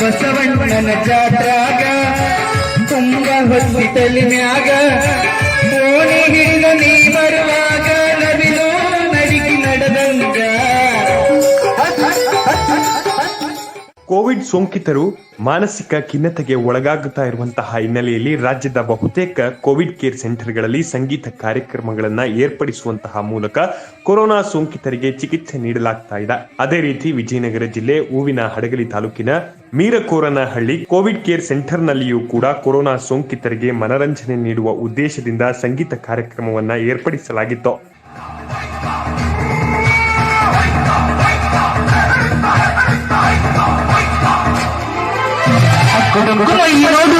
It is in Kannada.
ಬಸವಣ್ಣನ ಜಾತ್ರಾಗ ತುಂಬ ಹೊತ್ತಿತಲಿ ಮ್ಯಾಗ ಕೋವಿಡ್ ಸೋಂಕಿತರು ಮಾನಸಿಕ ಖಿನ್ನತೆಗೆ ಒಳಗಾಗುತ್ತಾ ಇರುವಂತಹ ಹಿನ್ನೆಲೆಯಲ್ಲಿ ರಾಜ್ಯದ ಬಹುತೇಕ ಕೋವಿಡ್ ಕೇರ್ ಸೆಂಟರ್ಗಳಲ್ಲಿ ಸಂಗೀತ ಕಾರ್ಯಕ್ರಮಗಳನ್ನು ಏರ್ಪಡಿಸುವಂತಹ ಮೂಲಕ ಕೊರೋನಾ ಸೋಂಕಿತರಿಗೆ ಚಿಕಿತ್ಸೆ ನೀಡಲಾಗ್ತಾ ಇದೆ. ಅದೇ ರೀತಿ ವಿಜಯನಗರ ಜಿಲ್ಲೆ ಹೂವಿನ ಹಡಗಲಿ ತಾಲೂಕಿನ ಮೀರಕೋರನಹಳ್ಳಿ ಕೋವಿಡ್ ಕೇರ್ ಸೆಂಟರ್ನಲ್ಲಿಯೂ ಕೂಡ ಕೊರೋನಾ ಸೋಂಕಿತರಿಗೆ ಮನರಂಜನೆ ನೀಡುವ ಉದ್ದೇಶದಿಂದ ಸಂಗೀತ ಕಾರ್ಯಕ್ರಮವನ್ನ ಏರ್ಪಡಿಸಲಾಗಿತ್ತು. ముగ్గురు ఈరోజు